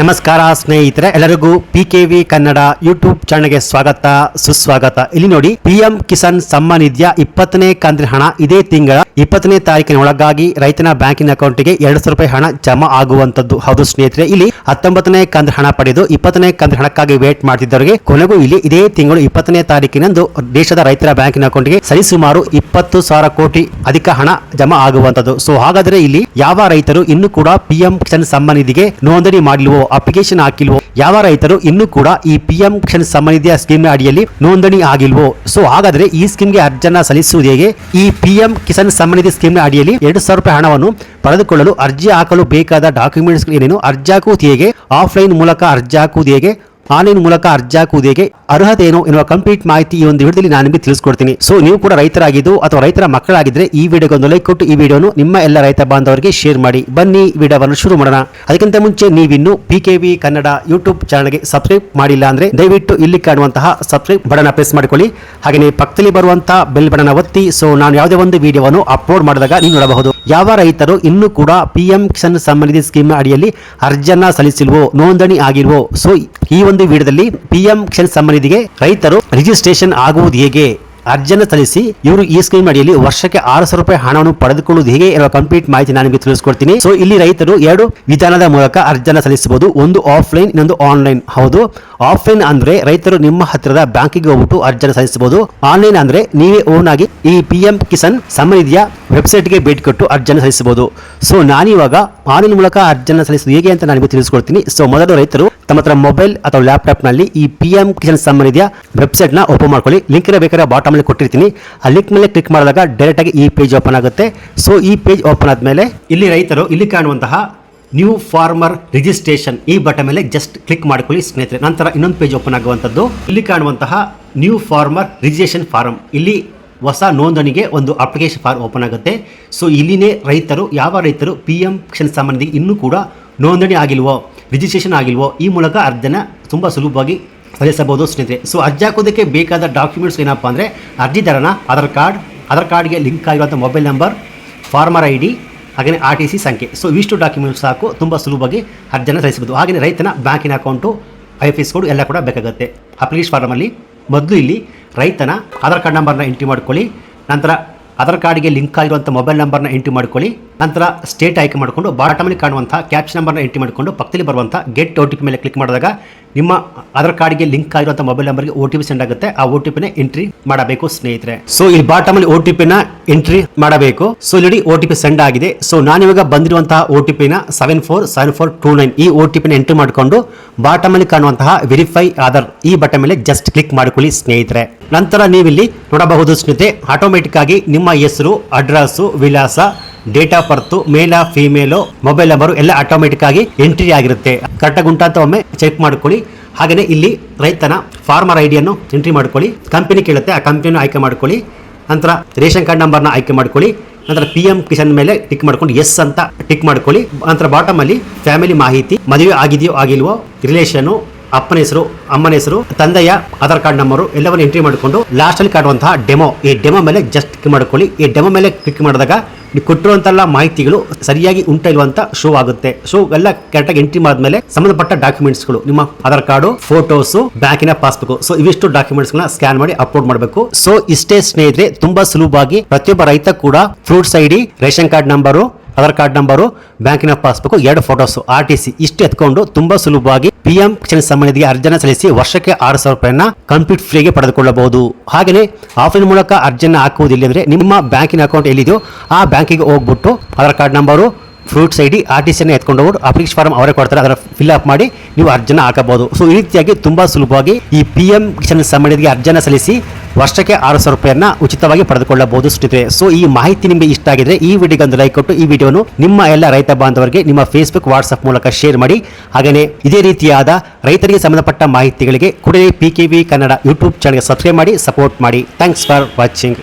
ನಮಸ್ಕಾರ ಸ್ನೇಹಿತರೆ, ಎಲ್ಲರಿಗೂ P K V Kannada YouTube ಚಾನಲ್ಗೆ ಸ್ವಾಗತ, ಸುಸ್ವಾಗತ. ಇಲ್ಲಿ ನೋಡಿ ಪಿಎಂ ಕಿಸಾನ್ ಸಮ್ಮಾನ್ ಇಪ್ಪತ್ತನೇ ಕಂತಿನ ಹಣ ಇದೇ ತಿಂಗಳ ಇಪ್ಪತ್ತನೇ ತಾರೀಕಿನ ಒಳಗಾಗಿ ರೈತನ ಬ್ಯಾಂಕಿನ ಅಕೌಂಟ್ಗೆ ಎರಡು ಸಾವಿರ ರೂಪಾಯಿ ಹಣ ಜಮಾ ಆಗುವಂತದ್ದು ಹೌದು ಸ್ನೇಹಿತರೆ, ಇಲ್ಲಿ ಹತ್ತೊಂಬತ್ತನೇ ಕಂದ್ರ ಹಣ ಪಡೆದು ಇಪ್ಪತ್ತನೇ ಕಂದ್ರ ಹಣಕ್ಕಾಗಿ ವೇಟ್ ಮಾಡ್ತಿದ್ದವರಿಗೆ ಕೊನೆಗೂ ಇಲ್ಲಿ ಇದೇ ತಿಂಗಳು ಇಪ್ಪತ್ತನೇ ತಾರೀಕಿನಂದು ದೇಶದ ರೈತರ ಬ್ಯಾಂಕಿನ ಅಕೌಂಟ್ಗೆ ಸರಿಸುಮಾರು ಇಪ್ಪತ್ತು ಸಾವಿರ ಕೋಟಿ ಅಧಿಕ ಹಣ ಜಮಾ ಆಗುವಂತದ್ದು ಸೊ ಹಾಗಾದ್ರೆ ಇಲ್ಲಿ ಯಾವ ರೈತರು ಇನ್ನು ಕೂಡ ಪಿಎಂ ಕಿಸಾನ್ ಸಮ್ಮಾನ್ ನಿಧಿಗೆ ನೋಂದಣಿ ಮಾಡಿಲ್ವೋ, ಅಪ್ಲಿಕೇಶನ್ ಹಾಕಿಲ್ವೋ ಯಾವ ರೈತರು ಇನ್ನೂ ಕೂಡ ಈ ಪಿಎಂ ಕಿಸಾನ್ ಸಮನಿಧಿಯ ನಿಧಿಯ ಸ್ಕೀಮ್ ಅಡಿಯಲ್ಲಿ ನೋಂದಣಿ ಆಗಿಲ್ವೋ? ಸೊ ಹಾಗಾದ್ರೆ ಈ ಸ್ಕೀಮ್ಗೆ ಅರ್ಜಿಯನ್ನ ಸಲ್ಲಿಸುವುದು ಹೇಗೆ? ಈ ಪಿಎಂ ಕಿಸಾನ್ ಸಮನಿಧಿ ನಿಧಿ ಸ್ಕೀಮ್ ಅಡಿಯಲ್ಲಿ ಎರಡು ಸಾವಿರ ರೂಪಾಯಿ ಹಣವನ್ನು ಪಡೆದುಕೊಳ್ಳಲು ಅರ್ಜಿ ಹಾಕಲು ಬೇಕಾದ ಡಾಕ್ಯುಮೆಂಟ್ಸ್ ಏನೇನು? ಅರ್ಜಿ ಹಾಕುವುದು ಹೇಗೆ? ಆಫ್ಲೈನ್ ಮೂಲಕ ಅರ್ಜಿ ಹಾಕುವುದು ಹೇಗೆ? ಆನ್ಲೈನ್ ಮೂಲಕ ಅರ್ಜಿ ಹಾಕುವುದು ಹೇಗೆ ಅರ್ಹತೆ ಏನು ಎನ್ನುವ ಕಂಪ್ಲೀಟ್ ಮಾಹಿತಿ ಈ ಒಂದು ವಿಡಿಯೋದಲ್ಲಿ ನಾನು ನಿಮಗೆ ತಿಳಿಸ್ಕೊಡ್ತೀನಿ. ಸೊ ನೀವು ಕೂಡ ರೈತರಾಗಿದ್ದು ಅಥವಾ ರೈತರ ಮಕ್ಕಳಾಗಿದ್ರೆ ಈ ವಿಡಿಯೋಗೆ ಒಂದು ಲೈಕ್ ಕೊಟ್ಟು ಈ ವಿಡಿಯೋನು ನಿಮ್ಮ ಎಲ್ಲ ರೈತ ಬಾಂಧವರಿಗೆ ಶೇರ್ ಮಾಡಿ. ಬನ್ನಿ ವಿಡಿಯೋವನ್ನು ಶುರು ಮಾಡೋಣ. ಅದಕ್ಕಿಂತ ಮುಂಚೆ ನೀವಿನ್ನು P K V Kannada YouTube ಚಾನಲ್ಗೆ ಸಬ್ಸ್ಕ್ರೈಬ್ ಮಾಡಿಲ್ಲ ಅಂದ್ರೆ ದಯವಿಟ್ಟು ಇಲ್ಲಿ ಕಾಣುವಂತಹ ಸಬ್ಸ್ಕ್ರೈಬ್ ಬಟನ್ ಪ್ರೆಸ್ ಮಾಡಿಕೊಳ್ಳಿ. ಹಾಗೆಯೇ ಪಕ್ಕದಲ್ಲಿ ಬರುವಂತಹ ಬೆಲ್ ಬಟನ್ ಒತ್ತಿ. ಸೊ ನಾನು ಯಾವುದೇ ಒಂದು ವಿಡಿಯೋವನ್ನು ಅಪ್ಲೋಡ್ ಮಾಡಿದಾಗ ನೀವು ನೋಡಬಹುದು. ಯಾವ ರೈತರು ಇನ್ನೂ ಕೂಡ ಪಿಎಂ ಕಿಸಾನ್ ಸಂಬಂಧಿತ ಸ್ಕೀಮ್ ಅಡಿಯಲ್ಲಿ ಅರ್ಜಿಯನ್ನ ಸಲ್ಲಿಸಿಲ್ವೋ, ನೋಂದಣಿ ಆಗಿಲ್ವೋ ಸೊ ಈ ಒಂದು ವಿಡಿಯೋದಲ್ಲಿ ಪಿಎಂ ಕಿಸಾನ್ ಸಮ್ಮಾನ್ ರೈತರು ರಿಜಿಸ್ಟ್ರೇಷನ್ ಆಗುವುದು ಹೇಗೆ? ಅರ್ಜಿಯನ್ನು ಸಲ್ಲಿಸಿ ಇವರು ಈ ಸ್ಕೀಮ್ ಅಡಿಯಲ್ಲಿ ವರ್ಷಕ್ಕೆ ಆರು ಸಾವಿರ ರೂಪಾಯಿ ಹಣವನ್ನು ಪಡೆದುಕೊಳ್ಳುವುದು ಹೇಗೆ ಎಲ್ಲ ಕಂಪ್ಲೀಟ್ ಮಾಹಿತಿ ನಾನು ನಿಮಗೆ ತಿಳಿಸ್ಕೊಡ್ತೀನಿ. ಸೊ ಇಲ್ಲಿ ರೈತರು ಎರಡು ವಿಧಾನದ ಮೂಲಕ ಅರ್ಜಿಯನ್ನು ಸಲ್ಲಿಸಬಹುದು. ಒಂದು ಆಫ್ಲೈನ್ ಇನ್ನೊಂದು ಆನ್ಲೈನ್ ಹೌದು. ಆಫ್ಲೈನ್ ಅಂದ್ರೆ ರೈತರು ನಿಮ್ಮ ಹತ್ತಿರದ ಬ್ಯಾಂಕಿಗೆ ಹೋಗ್ಬಿಟ್ಟು ಅರ್ಜಿಯನ್ನು ಸಲ್ಲಿಸಬಹುದು. ಆನ್ಲೈನ್ ಅಂದ್ರೆ ನೀವೇ ಓನ್ ಆಗಿ ಈ ಪಿ ಎಂ ಕಿಸಾನ್ ಸಮ್ಮಾನ್ ನಿಧಿಯ ವೆಬ್ಸೈಟ್ಗೆ ಭೇಟಿ ಕೊಟ್ಟು ಅರ್ಜಿಯನ್ನು ಸಲ್ಲಿಸಬಹುದು. ಸೊ ನಾನಿವಾಗ ಆನ್ಲೈನ್ ಮೂಲಕ ಅರ್ಜಿಯನ್ನು ಸಲ್ಲಿಸುವುದು ಹೇಗೆ ಅಂತ ನಾನು ನಿಮಗೆ ತಿಳಿಸ್ಕೊಡ್ತೀನಿ. ಸೊ ಮೊದಲು ರೈತರು ತಮ್ಮ ಹತ್ರ ಮೊಬೈಲ್ ಅಥವಾ ಲ್ಯಾಪ್ಟಾಪ್ನಲ್ಲಿ ಈ ಪಿ ಎಂ ಕಿಸಾನ್ ಸಮ್ಮಾನ್ ನಿಧಿಯ ವೆಬ್ಸೈಟ್ನ ಓಪನ್ ಮಾಡ್ಕೊಳ್ಳಿ. ಲಿಂಕ್ ಬೇಕಾದ್ರೆ ಬಾಟಮ್ ಅಲ್ಲಿ ಕೊಟ್ಟಿರ್ತೀನಿ. ಆ ಲಿಂಕ್ ಮೇಲೆ ಕ್ಲಿಕ್ ಮಾಡಿದಾಗ ಡೈರೆಕ್ಟ್ ಆಗಿ ಈ ಪೇಜ್ ಓಪನ್ ಆಗುತ್ತೆ. ಸೊ ಈ ಪೇಜ್ ಓಪನ್ ಆದಮೇಲೆ ಇಲ್ಲಿ ರೈತರು ಇಲ್ಲಿ ಕಾಣುವಂತಹ ನ್ಯೂ ಫಾರ್ಮರ್ ರಿಜಿಸ್ಟ್ರೇಷನ್ ಈ ಬಟನ್ ಮೇಲೆ ಜಸ್ಟ್ ಕ್ಲಿಕ್ ಮಾಡ್ಕೊಳ್ಳಿ ಸ್ನೇಹಿತರೆ. ನಂತರ ಇನ್ನೊಂದು ಪೇಜ್ ಓಪನ್ ಆಗುವಂಥದ್ದು. ಇಲ್ಲಿ ಕಾಣುವಂತಹ ನ್ಯೂ ಫಾರ್ಮರ್ ರಿಜಿಸ್ಟ್ರೇಷನ್ ಫಾರ್ಮ್ ಇಲ್ಲಿ ಹೊಸ ನೋಂದಣಿಗೆ ಒಂದು ಅಪ್ಲಿಕೇಶನ್ ಫಾರ್ಮ್ ಓಪನ್ ಆಗುತ್ತೆ. ಸೊ ಇಲ್ಲಿನೇ ರೈತರು, ಯಾವ ರೈತರು ಪಿ ಎಂ ಕಿಸಾನ್ ಸಂಬಂಧಿ ಇನ್ನೂ ಕೂಡ ನೋಂದಣಿ ಆಗಿಲ್ವೋ ರಿಜಿಸ್ಟ್ರೇಷನ್ ಆಗಿಲ್ವೋ, ಈ ಮೂಲಕ ಅರ್ಜಿನ ತುಂಬ ಸುಲಭವಾಗಿ ಸಲ್ಲಿಸಬಹುದು ಸ್ನೇಹಿತರೆ. ಸೊ ಅರ್ಜಿ ಹಾಕೋದಕ್ಕೆ ಬೇಕಾದ ಡಾಕ್ಯುಮೆಂಟ್ಸ್ ಏನಪ್ಪ ಅಂದರೆ ಅರ್ಜಿದಾರನ ಆಧಾರ್ ಕಾರ್ಡ್, ಆಧಾರ್ ಕಾರ್ಡ್ಗೆ ಲಿಂಕ್ ಆಗಿರುವಂಥ mobile number, farmer I D ಹಾಗೆಯೇ ಆರ್ ಟಿ ಸಿ ಸಂಖ್ಯೆ. ಸೊ ಇವಿಷ್ಟು ಡಾಕ್ಯುಮೆಂಟ್ಸ್ ಸಾಕು, ತುಂಬ ಸುಲಭವಾಗಿ ಅರ್ಜಿಯನ್ನು ಸಲ್ಲಿಸಬಹುದು. ಹಾಗೆಯೇ ರೈತನ ಬ್ಯಾಂಕಿನ account, I F S code ಎಲ್ಲ ಕೂಡ ಬೇಕಾಗುತ್ತೆ. ಅಪ್ಲಿಕೇಶನ್ ಫಾರ್ಮಲ್ಲಿ ಮೊದಲು ಇಲ್ಲಿ ರೈತನ ಆಧಾರ್ ಕಾರ್ಡ್ ನಂಬರ್ನ ಎಂಟ್ರಿ ಮಾಡ್ಕೊಳ್ಳಿ, ನಂತರ ಆಧಾರ್ ಕಾರ್ಡ್ಗೆ ಲಿಂಕ್ ಆಗಿರುವಂಥ ಮೊಬೈಲ್ ನಂಬರ್ನ ಎಂಟ್ರಿ ಮಾಡ್ಕೊಳ್ಳಿ. ನಂತರ ಸ್ಟೇಟ್ ಆಯ್ಕೆ ಮಾಡಿಕೊಂಡು ಬಾಟಮಲ್ಲಿ ಕಾಣುವಂಥ ಕ್ಯಾಪ್ಷನ್ ನಂಬರ್ನ ಎಂಟ್ರಿ ಮಾಡಿಕೊಂಡು ಪಕ್ಕದಲ್ಲಿ ಬರುವಂಥ ಗೆಟ್ ಓ ಟಿ ಪಿ ಮೇಲೆ ಕ್ಲಿಕ್ ಮಾಡಿದಾಗ ನಿಮ್ಮ ಆಧಾರ್ ಕಾರ್ಡ್ಗೆ ಲಿಂಕ್ ಆಗಿರುವಂಥ ಮೊಬೈಲ್ ನಂಬರ್ಗೆ ಒ ಟಿ ಪಿ ಸೆಂಡ್ ಆಗುತ್ತೆ. ಆ ಒ ಟಿ ಪಿನ ಎಂಟ್ರಿ ಮಾಡಬೇಕು ಸ್ನೇಹಿತರೆ. ಸೊ, ಇಲ್ಲಿ ಬಾಟಮಲ್ಲಿ ಒ ಟಿ ಪಿನ ಎಂಟ್ರಿ ಮಾಡಬೇಕು. ಸೊ ಇಲ್ಲಿ ಒ ಟಿ ಪಿ ಸೆಂಡ್ ಆಗಿದೆ. ಸೊ, ನಾನಿವಾಗ ಬಂದಿರುವಂತಹ ಓ ಟಿ ಪಿನ seven four seven four two nine ಈ ಒ ಟಿ ಪಿನ ಎಂಟ್ರಿ ಮಾಡಿಕೊಂಡು ಬಾಟಮಲ್ಲಿ ಕಾಣುವಂತಹ ವೆರಿಫೈ ಆಧಾರ್ ಈ ಬಟನ್ ಮೇಲೆ ಜಸ್ಟ್ ಕ್ಲಿಕ್ ಮಾಡಿಕೊಳ್ಳಿ ಸ್ನೇಹಿತರೆ. ನಂತರ ನೀವಿಲ್ಲಿ ನೋಡಬಹುದು ಸ್ನೇಹಿತರೆ ಆಟೋಮೆಟಿಕ್ ಆಗಿ ನಿಮ್ಮ ಹೆಸರು ಅಡ್ರೆಸ್ಸು ವಿಳಾಸ date of birth male female mobile number ಎಲ್ಲ ಆಟೋಮೆಟಿಕ್ ಆಗಿ ಎಂಟ್ರಿ ಆಗಿರುತ್ತೆ. ಕರೆಕ್ಟಾಗಿ ಉಂಟಾ ಅಂತ ಒಮ್ಮೆ ಚೆಕ್ ಮಾಡ್ಕೊಳ್ಳಿ. ಹಾಗೆಯೇ ಇಲ್ಲಿ ರೈತನ ಫಾರ್ಮರ್ ಐಡಿಯನ್ನು ಎಂಟ್ರಿ ಮಾಡ್ಕೊಳ್ಳಿ. ಕಂಪನಿ ಕೇಳುತ್ತೆ, ಆ ಕಂಪನಿಯನ್ನು ಆಯ್ಕೆ ಮಾಡ್ಕೊಳ್ಳಿ. ನಂತರ ರೇಷನ್ ಕಾರ್ಡ್ ನಂಬರ್ನ ಆಯ್ಕೆ ಮಾಡ್ಕೊಳ್ಳಿ. ನಂತರ ಪಿ ಎಂ ಕಿಸಾನ್ ಮೇಲೆ ಟಿಕ್ ಮಾಡ್ಕೊಂಡು ಎಸ್ ಅಂತ ಟಿಕ್ ಮಾಡ್ಕೊಳ್ಳಿ. ನಂತರ ಬಾಟಮ್ ಅಲ್ಲಿ ಫ್ಯಾಮಿಲಿ ಮಾಹಿತಿ, ಮದುವೆ ಆಗಿದೆಯೋ ಆಗಿಲ್ವೋ ರಿಲೇಷನು ಅಪ್ಪನ ಹೆಸರು, ಅಮ್ಮನ ಹೆಸರು, ತಂದೆಯ ಆಧಾರ್ ಕಾರ್ಡ್ ನಂಬರ್ ಎಲ್ಲವನ್ನು ಎಂಟ್ರಿ ಮಾಡಿಕೊಂಡು ಲಾಸ್ಟ್ ಅಲ್ಲಿ ಕಾಣುವಂತಹ ಡೆಮೋ ಈ ಡೆಮೋ ಮೇಲೆ ಜಸ್ಟ್ ಕ್ಲಿಕ್ ಮಾಡ್ಕೊಳ್ಳಿ. ಈ ಡೆಮೋ ಮೇಲೆ ಕ್ಲಿಕ್ ಮಾಡಿದಾಗ ನೀವು ಕೊಟ್ಟಿರುವಂತೆಲ್ಲ ಮಾಹಿತಿಗಳು ಸರಿಯಾಗಿ ಉಂಟ ಇಲ್ವಂತ ಶೋ ಆಗುತ್ತೆ. ಸೊ ಎಲ್ಲ ಕರೆಕ್ಟಾಗಿ ಎಂಟ್ರಿ ಮಾಡಿದ್ಮೇಲೆ ಸಂಬಂಧಪಟ್ಟ ಡಾಕ್ಯುಮೆಂಟ್ಸ್ಗಳು, ನಿಮ್ಮ ಆಧಾರ್ ಕಾರ್ಡ್ ಫೋಟೋಸ್ ಬ್ಯಾಂಕಿನ ಪಾಸ್ಬುಕ್ ಸೊ ಇವಿಷ್ಟು ಡಾಕ್ಯುಮೆಂಟ್ಸ್ ಗಳನ್ನ ಸ್ಕ್ಯಾನ್ ಮಾಡಿ ಅಪ್ಲೋಡ್ ಮಾಡಬೇಕು. ಸೊ ಇಷ್ಟೇ ಸ್ನೇಹಿತರೆ, ತುಂಬಾ ಸುಲಭವಾಗಿ ಪ್ರತಿಯೊಬ್ಬ ರೈತ ಕೂಡ fruits ID ration card number, Aadhaar card number ಬ್ಯಾಂಕಿನ ಪಾಸ್ಬುಕ್ ಎರಡು ಫೋಟೋಸ್ ಆರ್ ಟಿ ಸಿ ಇಷ್ಟು ಎತ್ಕೊಂಡು ತುಂಬಾ ಸುಲಭವಾಗಿ ಪಿ ಎಂ ಕಿಸಾನ್ ಸಮ್ಮಾನ್ ನಿಧಿಗೆ ಅರ್ಜಿನ ಸಲ್ಲಿಸಿ ವರ್ಷಕ್ಕೆ ಆರು ಸಾವಿರ ರೂಪಾಯಿನ ಕಂಪ್ಲೀಟ್ ಫ್ರೀಗೆ ಪಡೆದುಕೊಳ್ಳಬಹುದು. ಹಾಗೆಯೇ ಆಫ್ಲೈನ್ ಮೂಲಕ ಅರ್ಜಿಯನ್ನು ಹಾಕುವುದಿಲ್ಲ ಅಂದರೆ ನಿಮ್ಮ ಬ್ಯಾಂಕಿನ ಅಕೌಂಟ್ ಎಲ್ಲಿದೆಯೋ ಆ ಬ್ಯಾಂಕಿಗೆ ಹೋಗ್ಬಿಟ್ಟು Aadhaar card number fruits I D R T ಸಿಯನ್ನು ಎತ್ಕೊಂಡು ಹೋಗಿ ಅಪ್ಲಿಕೇಶನ್ ಫಾರ್ಮ್ ಅವರೇ ಕೊಡ್ತಾರೆ ಅದರ ಫಿಲ್ ಅಪ್ ಮಾಡಿ ನೀವು ಅರ್ಜಿನ ಹಾಕಬಹುದು. ಸೊ ಈ ರೀತಿಯಾಗಿ ತುಂಬಾ ಸುಲಭವಾಗಿ ಈ ಪಿ ಎಂ ಕಿಸಾನ್ ಸಂಬಂಧಿಗೆ ಅರ್ಜಿನ ಸಲ್ಲಿಸಿ ವರ್ಷಕ್ಕೆ ಆರು ಸಾವಿರ ರೂಪಾಯಿಯನ್ನ ಉಚಿತವಾಗಿ ಪಡೆದುಕೊಳ್ಳಬಹುದು ಸ್ನೇಹಿತರೆ ಸೊ ಈ ಮಾಹಿತಿ ನಿಮಗೆ ಇಷ್ಟ ಆಗಿದ್ರೆ ಈ ವಿಡಿಯೋಗೆ ಒಂದು ಲೈಕ್ ಕೊಟ್ಟು ಈ ವಿಡಿಯೋನು ನಿಮ್ಮ ಎಲ್ಲ ರೈತ ಬಾಂಧವರಿಗೆ ನಿಮ್ಮ ಫೇಸ್ಬುಕ್ ವಾಟ್ಸ್ಆಪ್ ಮೂಲಕ ಶೇರ್ ಮಾಡಿ. ಹಾಗೆಯೇ ಇದೇ ರೀತಿಯಾದ ರೈತರಿಗೆ ಸಂಬಂಧಪಟ್ಟ ಮಾಹಿತಿಗಳಿಗೆ ಕೂಡಲೇ P K V Kannada YouTube ಚಾನಲ್ಗೆ ಸಬ್ಸ್ಕ್ರೈಬ್ ಮಾಡಿ ಸಪೋರ್ಟ್ ಮಾಡಿ. Thanks for watching